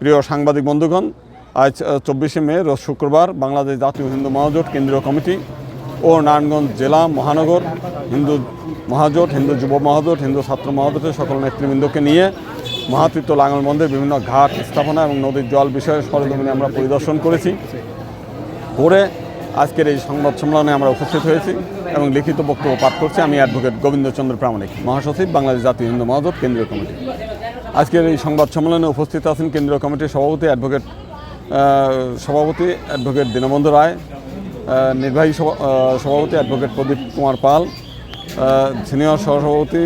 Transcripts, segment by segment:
প্রিয় সাংবাদিক বন্ধুগণ, আজ চব্বিশে মে, রোজ শুক্রবার বাংলাদেশ জাতীয় হিন্দু মহাজোট কেন্দ্রীয় কমিটি ও নারায়ণগঞ্জ জেলা মহানগর হিন্দু মহাজোট, হিন্দু যুব মহাজোট, হিন্দু ছাত্র মহাজোটের সকল নেতৃবৃন্দকে নিয়ে মহাতীর্থ লাঙ্গল মন্দির বিভিন্ন ঘাট স্থাপনা এবং নদীর জল বিষয়ে সরজমিনে আমরা পরিদর্শন করেছি। করে আজকের এই সংবাদ সম্মেলনে আমরা উপস্থিত হয়েছি এবং লিখিত বক্তব্য পাঠ করছি। আমি অ্যাডভোকেট গোবিন্দচন্দ্র প্রামাণিক, মহাসচিব, বাংলাদেশ জাতীয় হিন্দু মহাজোট কেন্দ্রীয় কমিটি। আজকের এই সংবাদ সম্মেলনে উপস্থিত আছেন কেন্দ্রীয় কমিটির সভাপতি অ্যাডভোকেট সভাপতি অ্যাডভোকেট দীনবন্ধু রায় নির্বাহী সভা- সভাপতি অ্যাডভোকেট প্রদীপ কুমার পাল সিনিয়র সহসভাপতি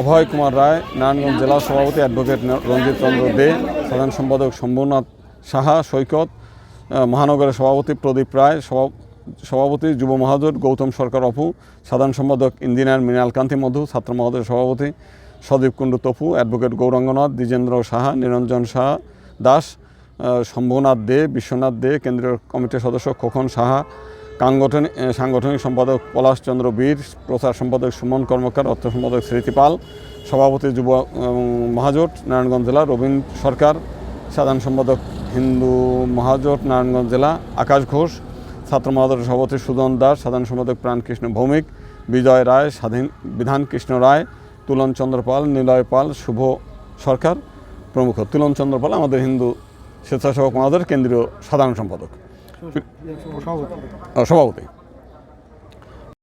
অভয় কুমার রায়, নারায়ণগঞ্জ জেলা সভাপতি অ্যাডভোকেট রঞ্জিত চন্দ্র দে, সাধারণ সম্পাদক শম্ভুনাথ সাহা, সৈকত মহানগরের সভাপতি প্রদীপ রায়, সভা- সভাপতি যুব মহাজোট গৌতম সরকার অপু, সাধারণ সম্পাদক ইঞ্জিনিয়ার মৃণাল কান্তি মধু, ছাত্র মহোদয় সভাপতি সদীপ কুণ্ডু তপু, অ্যাডভোকেট গৌরাঙ্গনাথ, দ্বিজেন্দ্র সাহা, নিরঞ্জন সাহা, দাস শম্ভুনাথ দে, বিশ্বনাথ দে, কেন্দ্রীয় কমিটির সদস্য খোকন সাহা সাংগঠনিক সাংগঠনিক সম্পাদক পলাশ চন্দ্র বীর, প্রচার সম্পাদক সুমন কর্মকার, অর্থ সম্পাদক স্মৃতিপাল সভাপতি যুব মহাজোট, নারায়ণগঞ্জ জেলা, রবীন সরকার, সাধারণ সম্পাদক হিন্দু মহাজোট, নারায়ণগঞ্জ জেলা, আকাশ ঘোষ, ছাত্র মহাদর সভাপতি সুদন দাস, সাধারণ সম্পাদক প্রাণকৃষ্ণ ভৌমিক, বিজয় রায়, স্বাধীন বিধান কৃষ্ণ রায় তুলন চন্দ্র পাল নিলয় পাল শুভ সরকার প্রমুখ। তুলন চন্দ্র পাল আমাদের হিন্দু স্বেচ্ছাসেবক মহাদের কেন্দ্রীয় সাধারণ সম্পাদক। সভাপতি।